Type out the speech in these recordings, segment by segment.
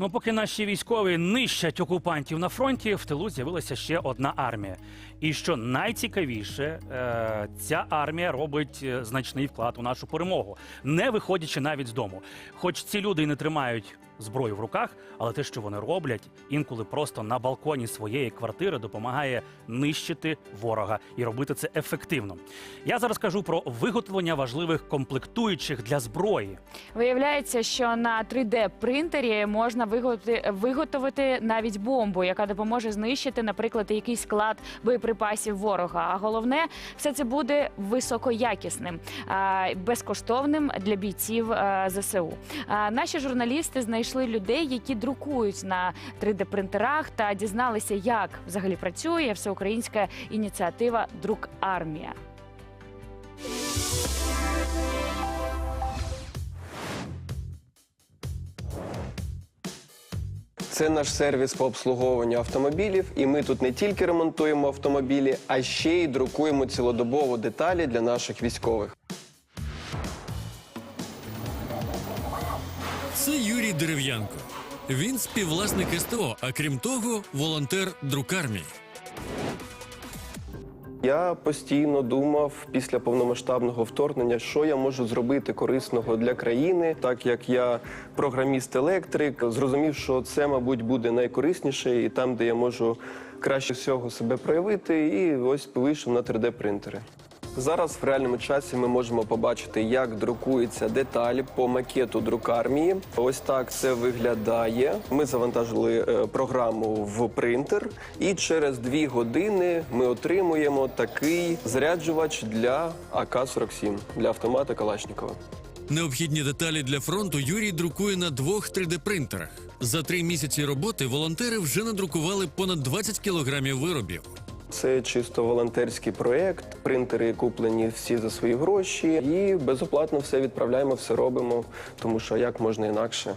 Ну, поки наші військові нищать окупантів на фронті, в тилу з'явилася ще одна армія. І що найцікавіше, е, ця армія робить е, значний вклад у нашу перемогу, не виходячи навіть з дому. Хоч ці люди і не тримають зброю в руках, але те, що вони роблять, інколи просто на балконі своєї квартири допомагає нищити ворога і робити це ефективно. Я зараз кажу про виготовлення важливих комплектуючих для зброї. Виявляється, що на 3D-принтері можна виготовити, навіть бомбу, яка допоможе знищити, наприклад, якийсь склад боєприпасів ворога. А головне, все це буде високоякісним, безкоштовним для бійців ЗСУ. Наші журналісти знайшли людей, які друкують на 3D-принтерах та дізналися, як взагалі працює всеукраїнська ініціатива Друк армія. Це наш сервіс по обслуговуванню автомобілів, і ми тут не тільки ремонтуємо автомобілі, а ще й друкуємо цілодобово деталі для наших військових. Дерев'янко. Він співвласник СТО, а крім того, волонтер друкармії. Я постійно думав після повномасштабного вторгнення, що я можу зробити корисного для країни, так як я програміст-електрик, зрозумів, що це, мабуть, буде найкорисніше і там, де я можу краще всього себе проявити, і ось вийшов на 3D-принтери. Зараз в реальному часі ми можемо побачити, як друкуються деталі по макету друкармії. Ось так це виглядає. Ми завантажили е, програму в принтер, і через дві години ми отримуємо такий заряджувач для АК-47, для автомата Калашникова. Необхідні деталі для фронту Юрій друкує на двох 3D-принтерах. За три місяці роботи волонтери вже надрукували понад 20 кілограмів виробів. Це чисто волонтерський проєкт. Принтери куплені всі за свої гроші, і безоплатно все відправляємо, все робимо, тому що як можна інакше.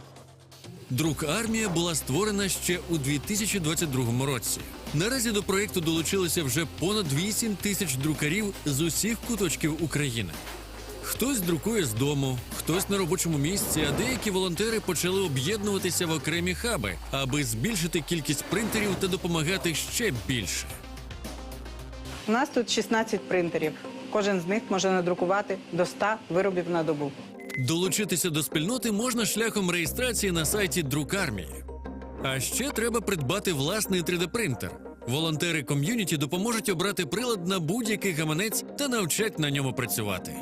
Друк армія була створена ще у 2022 році. Наразі до проєкту долучилося вже понад 8 тисяч друкарів з усіх куточків України. Хтось друкує з дому, хтось на робочому місці, а деякі волонтери почали об'єднуватися в окремі хаби, аби збільшити кількість принтерів та допомагати ще більше. У нас тут 16 принтерів. Кожен з них може надрукувати до 100 виробів на добу. Долучитися до спільноти можна шляхом реєстрації на сайті Друкармії. А ще треба придбати власний 3D-принтер. Волонтери ком'юніті допоможуть обрати прилад на будь-який гаманець та навчать на ньому працювати.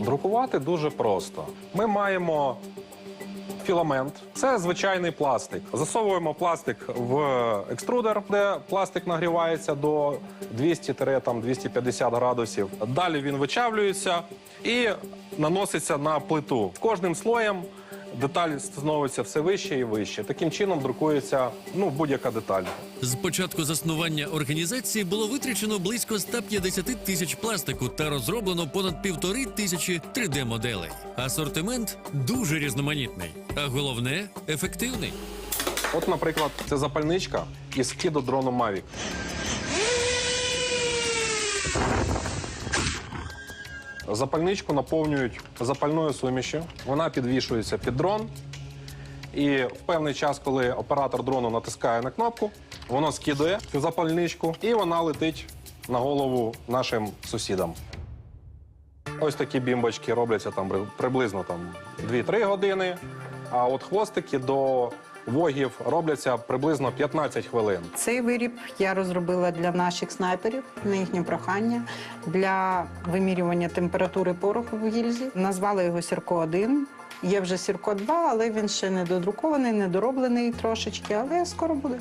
Друкувати дуже просто. Ми маємо філамент. Це звичайний пластик. Засовуємо пластик в екструдер, де пластик нагрівається до 200-250 градусів. Далі він вичавлюється і наноситься на плиту. Кожним слоєм деталь становиться все вище і вище. Таким чином друкується ну, будь-яка деталь. З початку заснування організації було витрачено близько 150 тисяч пластику та розроблено понад півтори тисячі 3D-моделей. Асортимент дуже різноманітний, а головне ефективний. От, наприклад, це запальничка із дрону Mavic. Запальничку наповнюють запальною сумішю. Вона підвішується під дрон. І в певний час, коли оператор дрону натискає на кнопку, воно скидує цю запальничку і вона летить на голову нашим сусідам. Ось такі бімбочки робляться там при- приблизно там 2-3 години. А от хвостики до вогів робляться приблизно 15 хвилин. Цей виріб я розробила для наших снайперів на їхнє прохання для вимірювання температури пороху в гільзі. Назвали його Сірко 1 Є вже Сірко 2 але він ще не додрукований, недороблений трошечки, але скоро буде.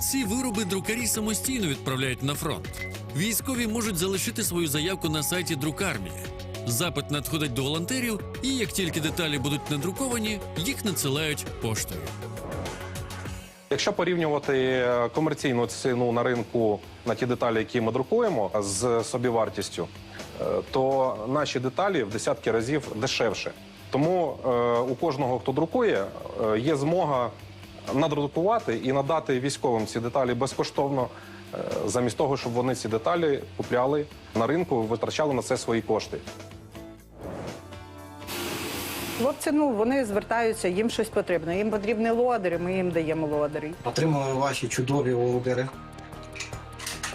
Ці вироби друкарі самостійно відправляють на фронт. Військові можуть залишити свою заявку на сайті Друкармії. Запит надходить до волонтерів, і як тільки деталі будуть надруковані, їх надсилають поштою. Якщо порівнювати е, комерційну ціну на ринку на ті деталі, які ми друкуємо з собівартістю, е, то наші деталі в десятки разів дешевше. Тому е, у кожного, хто друкує, є змога надрукувати і надати військовим ці деталі безкоштовно, замість того, щоб вони ці деталі купляли на ринку, витрачали на це свої кошти. Хлопці, ну вони звертаються, їм щось потрібно. Їм потрібні лодери, ми їм даємо лодери. Отримали ваші чудові лодери.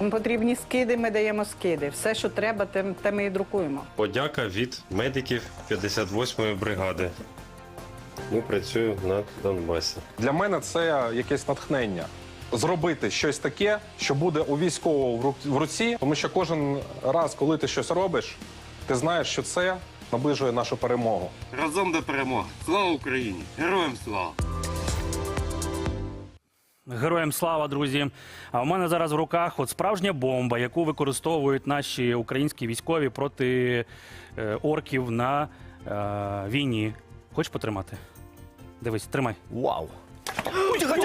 Їм потрібні скиди, ми даємо скиди. Все, що треба, те, те ми і друкуємо. Подяка від медиків 58-ї бригади. Ми працюємо на Донбасі. Для мене це якесь натхнення. Зробити щось таке, що буде у військового в в руці, тому що кожен раз, коли ти щось робиш, ти знаєш, що це наближує нашу перемогу. Разом до перемоги. Слава Україні! Героям слава! Героям слава, друзі! А у мене зараз в руках от справжня бомба, яку використовують наші українські військові проти е, орків на е, війні. Хочеш потримати? Дивись, тримай. Вау!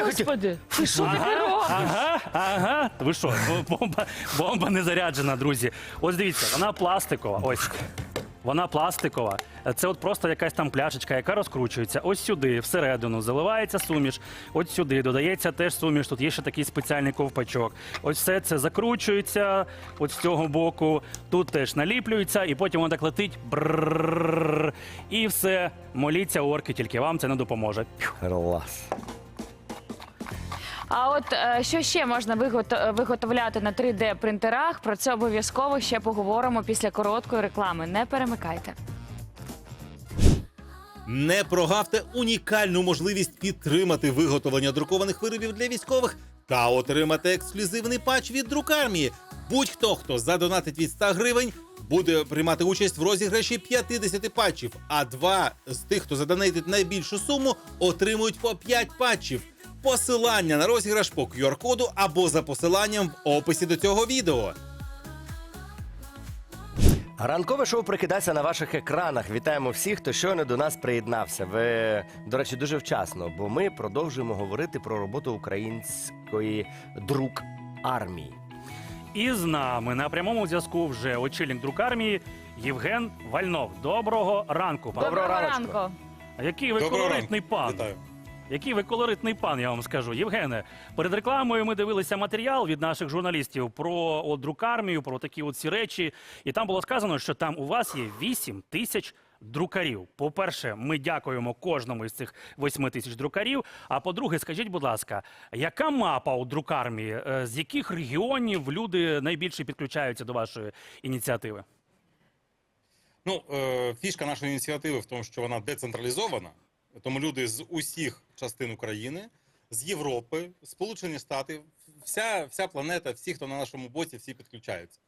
Господи, ти що робиш? Ага, ага. Ви що, бомба, бомба не заряджена, друзі. Ось дивіться, вона пластикова. Ось. Вона пластикова. Це от просто якась там пляшечка, яка розкручується. Ось сюди, всередину, заливається суміш. От сюди додається теж суміш. Тут є ще такий спеціальний ковпачок. Ось все це закручується. От з цього боку тут теж наліплюється, і потім воно так летить. І все, моліться орки, тільки вам це не допоможе. А от е, що ще можна вигото- виготовляти на 3D принтерах? Про це обов'язково ще поговоримо після короткої реклами. Не перемикайте. Не прогавте унікальну можливість підтримати виготовлення друкованих виробів для військових та отримати ексклюзивний патч від друкармії. Будь-хто, хто задонатить від 100 гривень, буде приймати участь в розіграші 50 патчів. А два з тих, хто задонатить найбільшу суму, отримують по 5 патчів. Посилання на розіграш по QR-коду або за посиланням в описі до цього відео. Ранкове шоу прикидається на ваших екранах. Вітаємо всіх, хто щойно до нас приєднався. Ви, до речі, дуже вчасно, бо ми продовжуємо говорити про роботу української друк армії. І з нами на прямому зв'язку вже очільник друкармії Євген Вальнов. Доброго ранку, пане. Доброго Доброго ранку. А який ви Доброго колоритний пан? Вітаю. Який ви колоритний пан, я вам скажу. Євгене, перед рекламою ми дивилися матеріал від наших журналістів про от, друкармію, про такі от ці речі. І там було сказано, що там у вас є 8 тисяч друкарів. По-перше, ми дякуємо кожному із цих 8 тисяч друкарів. А по-друге, скажіть, будь ласка, яка мапа у друкармії? Е, З яких регіонів люди найбільше підключаються до вашої ініціативи? Ну, е, фішка нашої ініціативи в тому, що вона децентралізована, тому люди з усіх частин України, з Європи, Сполучені Штати, вся, вся планета, всі, хто на нашому боці, всі підключаються.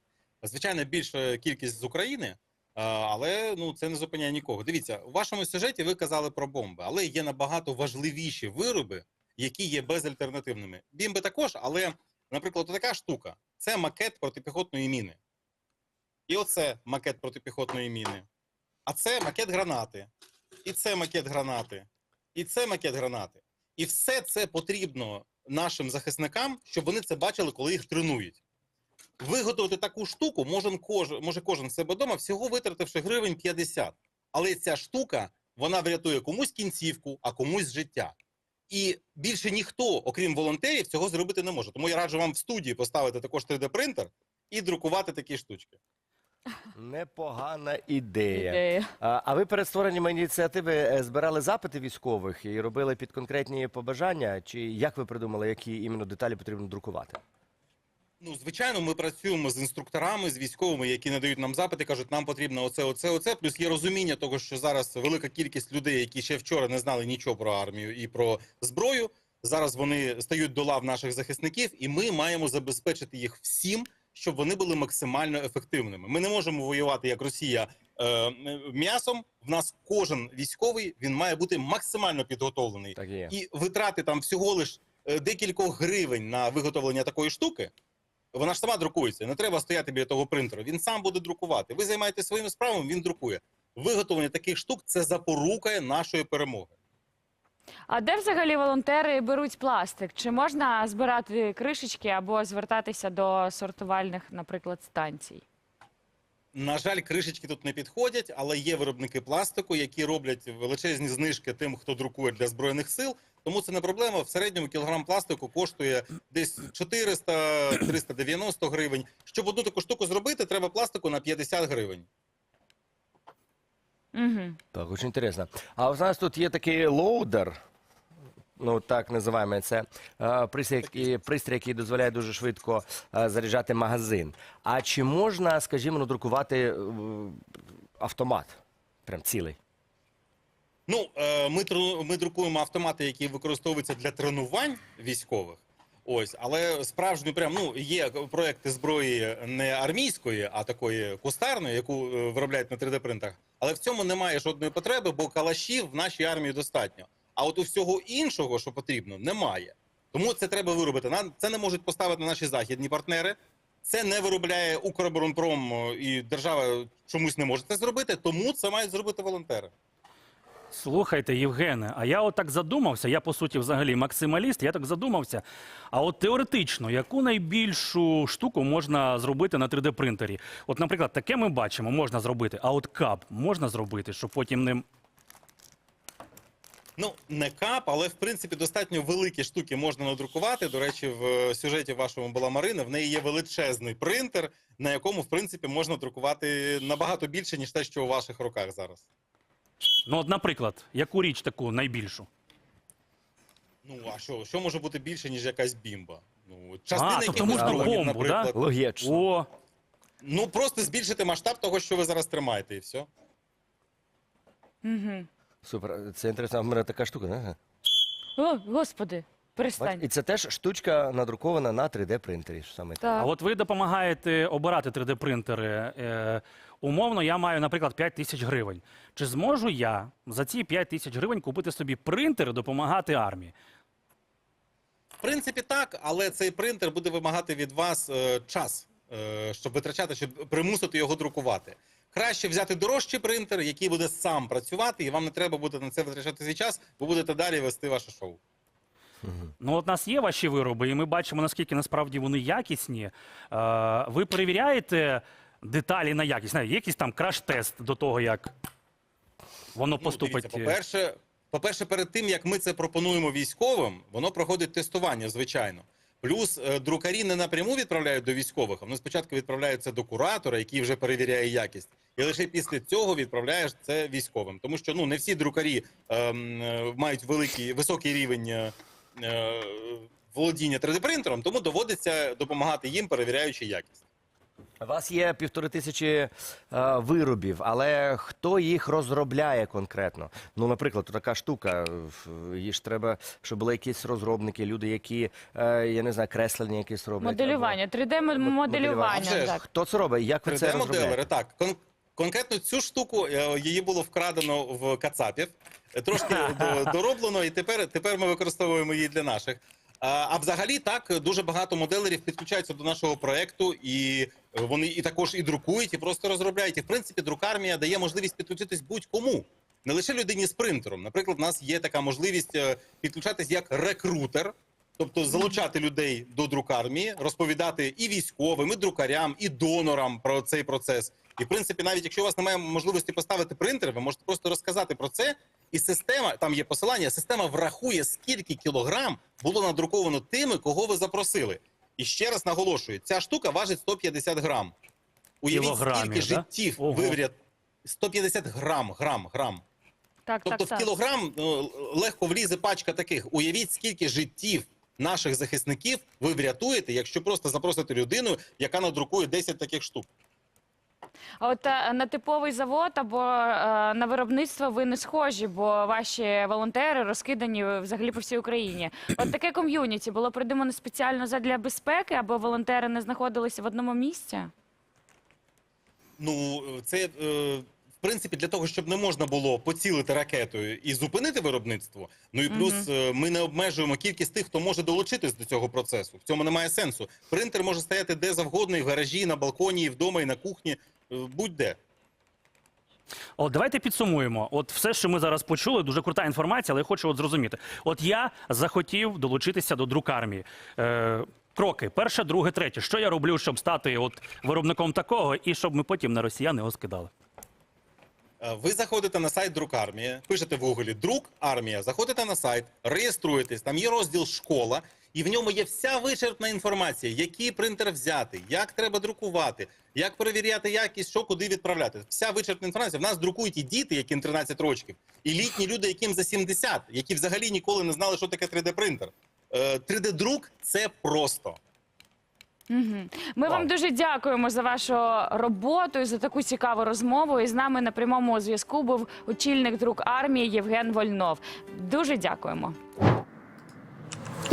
Звичайно, більша кількість з України, але ну це не зупиняє нікого. Дивіться, у вашому сюжеті ви казали про бомби, але є набагато важливіші вироби, які є безальтернативними. Бімби також, але, наприклад, така штука це макет протипіхотної міни. І оце макет протипіхотної міни. А це макет гранати. І це макет гранати. І це макет гранати. І все це потрібно нашим захисникам, щоб вони це бачили, коли їх тренують. Виготовити таку штуку може кожен, може кожен себе вдома, всього витративши гривень 50. Але ця штука вона врятує комусь кінцівку, а комусь життя. І більше ніхто, окрім волонтерів, цього зробити не може. Тому я раджу вам в студії поставити також 3D-принтер і друкувати такі штучки. Непогана ідея. Ідея. А, а ви перед створенням ініціативи е, збирали запити військових і робили під конкретні побажання? Чи як ви придумали, які іменно деталі потрібно друкувати? Ну, звичайно, ми працюємо з інструкторами, з військовими, які надають нам запити, кажуть, нам потрібно оце, оце, оце. Плюс є розуміння того, що зараз велика кількість людей, які ще вчора не знали нічого про армію і про зброю. Зараз вони стають до лав наших захисників, і ми маємо забезпечити їх всім, щоб вони були максимально ефективними. Ми не можемо воювати як Росія е, м'ясом. В нас кожен військовий він має бути максимально підготовлений. Так і є. І витрати там всього лиш е, декількох гривень на виготовлення такої штуки. Вона ж сама друкується. Не треба стояти біля того принтера. Він сам буде друкувати. Ви займаєтеся своїми справами, він друкує. Виготовлення таких штук це запорука нашої перемоги. А де взагалі волонтери беруть пластик? Чи можна збирати кришечки або звертатися до сортувальних, наприклад, станцій? На жаль, кришечки тут не підходять, але є виробники пластику, які роблять величезні знижки тим, хто друкує для збройних сил. Тому це не проблема. В середньому кілограм пластику коштує десь 400-390 гривень. Щоб одну таку штуку зробити, треба пластику на 50 гривень. Угу. Так, дуже інтересно. А у нас тут є такий лоудер. Ну, так називаємо це е, пристрій, який- пристрій, який дозволяє дуже швидко е, заряджати магазин. А чи можна, скажімо, надрукувати е, автомат? Прям цілий. Ну, е, ми, тру- ми друкуємо автомати, які використовуються для тренувань військових. Ось, але справжньо прям ну є проекти зброї не армійської, а такої кустарної, яку е, виробляють на 3D принтерах. Але в цьому немає жодної потреби, бо калашів в нашій армії достатньо. А от у всього іншого, що потрібно, немає. Тому це треба виробити. Нам це не можуть поставити наші західні партнери. Це не виробляє Укроборонпром е, і держава чомусь не може це зробити. Тому це мають зробити волонтери. Слухайте, Євгене, а я отак задумався. Я по суті взагалі максималіст. Я так задумався. А от теоретично, яку найбільшу штуку можна зробити на 3D принтері? От, наприклад, таке ми бачимо, можна зробити. А от кап можна зробити, щоб потім ним. Ну, не кап, але в принципі достатньо великі штуки можна надрукувати. До речі, в е, сюжеті вашому була Марина. В неї є величезний принтер, на якому в принципі можна друкувати набагато більше, ніж те, що у ваших руках зараз. Ну, от, наприклад, яку річ таку найбільшу? Ну а що, що може бути більше, ніж якась бімба? Ну, частини А, тобто можна дронів, бомбу, да? наприклад. Логічно. О, Ну просто збільшити масштаб того, що ви зараз тримаєте, і все. Угу. Супер. Це інтересно. В мене така штука. Ага. О, господи, Бач, перестань. І це теж штучка надрукована на 3D принтері. Саме так. а Так. от ви допомагаєте обирати 3D принтери. Е, умовно, я маю, наприклад, 5 тисяч гривень. Чи зможу я за ці 5 тисяч гривень купити собі принтер і допомагати армії? В принципі, так, але цей принтер буде вимагати від вас е, час, е, щоб витрачати, щоб примусити його друкувати. Краще взяти дорожчий принтер, який буде сам працювати, і вам не треба буде на це витрачати свій час, ви будете далі вести ваше шоу. Ну, от у нас є ваші вироби, і ми бачимо, наскільки насправді вони якісні. Е, ви перевіряєте деталі на якість? Знає, Є якийсь там краш-тест до того, як воно Ну, поступить. дивіться, по-перше, по-перше, перед тим як ми це пропонуємо військовим, воно проходить тестування, звичайно. Плюс е, друкарі не напряму відправляють до військових, а вони спочатку відправляють це до куратора, який вже перевіряє якість, і лише після цього відправляєш це військовим. Тому що ну не всі друкарі ем, е, мають великий високий рівень е, е, володіння 3D принтером, тому доводиться допомагати їм, перевіряючи якість. У вас є півтори тисячі е, виробів, але хто їх розробляє конкретно? Ну, наприклад, така штука. в- Її ж треба, щоб були якісь розробники, люди, які е, я не знаю, креслення якісь роблять. Моделювання, 3D-моделювання. Вже ж. Так. Хто це робить? Як ви це 3D-моделери, розробляєте? так. Кон- конкретно цю штуку е, її було вкрадено в Кацапів, е, трошки до- дороблено, і тепер, тепер ми використовуємо її для наших. А, взагалі так дуже багато моделерів підключаються до нашого проекту, і вони і також і друкують, і просто розробляють. І в принципі, друкармія дає можливість підключитись будь-кому. Не лише людині з принтером. Наприклад, у нас є така можливість е, підключатись як рекрутер, тобто залучати людей до друкармії, розповідати і військовим, і друкарям, і донорам про цей процес. І в принципі, навіть якщо у вас немає можливості поставити принтер, ви можете просто розказати про це. І система, там є посилання, система врахує, скільки кілограм було надруковано тими, кого ви запросили. І ще раз наголошую, ця штука важить 150 грам. Уявіть, Кілограмів, скільки да? життів Ого. вивряд 150 грам, грам, грам. Так, Тобто так, в так. кілограм ну, легко влізе пачка таких. Уявіть, скільки життів наших захисників ви врятуєте, якщо просто запросите людину, яка надрукує 10 таких штук. А от е, на типовий завод або е, на виробництво ви не схожі, бо ваші волонтери розкидані взагалі по всій Україні. От таке ком'юніті було придумано спеціально задля безпеки, аби волонтери не знаходилися в одному місці. Ну, це е, в принципі для того, щоб не можна було поцілити ракетою і зупинити виробництво. Ну і плюс е, ми не обмежуємо кількість тих, хто може долучитись до цього процесу. В цьому немає сенсу. Принтер може стояти де завгодно, і в гаражі, і на балконі, і вдома, і на кухні, будь-де. От давайте підсумуємо. От все, що ми зараз почули, дуже крута інформація, але я хочу от зрозуміти. От я захотів долучитися до друкармії. Е, кроки: перше, друге, третє. Що я роблю, щоб стати от виробником такого, і щоб ми потім на росіян його скидали? Е, Ви заходите на сайт Друкармія, пишете в гуглі Друк Армія, заходите на сайт, реєструєтесь, там є розділ школа, І в ньому є вся вичерпна інформація, який принтер взяти, як треба друкувати, як перевіряти якість, що куди відправляти. Вся вичерпна інформація. В нас друкують і діти, яким 13 років, і літні люди, яким за 70, які взагалі ніколи не знали, що таке 3D-принтер. 3D-друк це просто. Ми вам дуже дякуємо за вашу роботу і за таку цікаву розмову. І з нами на прямому зв'язку був очільник друк армії Євген Вольнов. Дуже дякуємо.